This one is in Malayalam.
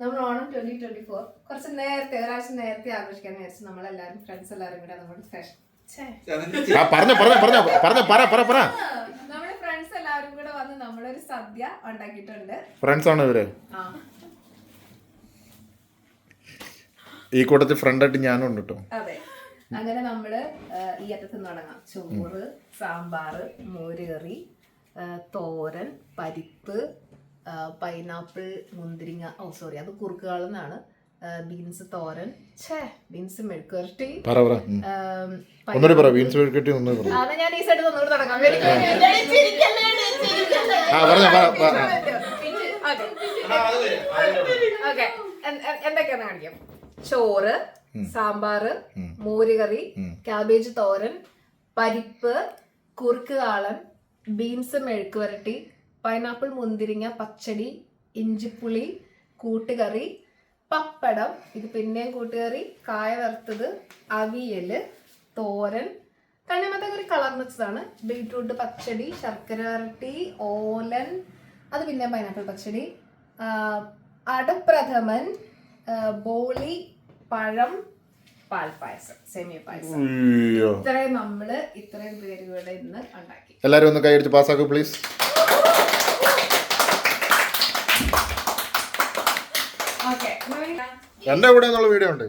നമ്മൾ ഓണം ട്വന്റി ട്വന്റി ഫോർ കുറച്ച് നേരത്തെ ഒരാഴ്ച നേരത്തെ ആഘോഷിക്കാൻ വിചാരിച്ചു നമ്മളെല്ലാരും ഫ്രണ്ട്സ് എല്ലാവരും കൂടെ നമ്മുടെ ഫാഷൻ ആ പറഞ്ഞോ പറഞ്ഞോ പറഞ്ഞോ പറഞ്ഞോ പറ പറ പറ. നമ്മുടെ ഫ്രണ്ട്സ് എല്ലാവരും കൂടെ വന്ന് നമ്മളൊരു സദ്യ ഉണ്ടാക്കിയിട്ടുണ്ട്. ഫ്രണ്ട്സ് ആണ് ഇവർ? ആ. ഈ കൂട്ടത്തിൽ ഫ്രണ്ടായിട്ട് ഞാനും ഉണ്ട് കേട്ടോ അതെ. അങ്ങനെ നമ്മൾ ഈ അറ്റത്ത് നിന്ന് തുടങ്ങാം. ചോറ് സാമ്പാറ് മോരുകറി തോരൻ പരിപ്പ് പൈനാപ്പിൾ മുന്തിരിങ്ങ ഓ സോറി അത് കുറുക്കുകളെന്നാണ് ബീൻസ് തോരൻ. ഛേ ബീൻസ് മെഴുക്കുരട്ടി ബീൻസ് മെഴുക്കുരട്ടി പറ ഞാൻ ഈ സൈഡ് ഒന്നുകൂടെ തുടങ്ങാം. ഓക്കെ എന്തൊക്കെയാന്ന് കാണിക്കാം. ചോറ് സാമ്പാറ് മോരുകറി കാബേജ് തോരൻ പരിപ്പ് കുറുക്ക് കാളൻ ബീൻസ് മെഴുക്ക് വരട്ടി പൈനാപ്പിൾ മുന്തിരിങ്ങ പച്ചടി ഇഞ്ചിപ്പുളി കൂട്ടുകറി പപ്പടം ഇത് പിന്നെയും കൂട്ടുകറി കായ വറുത്തത് അവിയൽ തോരൻ. തണ്ണിമത്തക്കറി കളർ വെച്ചതാണ്. ബീട്രൂട്ട് പച്ചടി ശർക്കര വരട്ടി ഓലൻ അത് പിന്നെ പൈനാപ്പിൾ പച്ചടി. അടപ്രഥമൻ ബോളി പഴം പാൽപ്പായസം സേമിയ പായസം. ഇത്രയും നമ്മൾ ഇത്രയും പേര് കൂടെ ഇന്ന് ഉണ്ടാക്കി. എല്ലാരും ഒന്ന് കൈ കൈയടിച്ച് പാസ്സാക്കൂ പ്ലീസ് എന്റെ കൂടെ എന്നുള്ള വീഡിയോ ഉണ്ട്.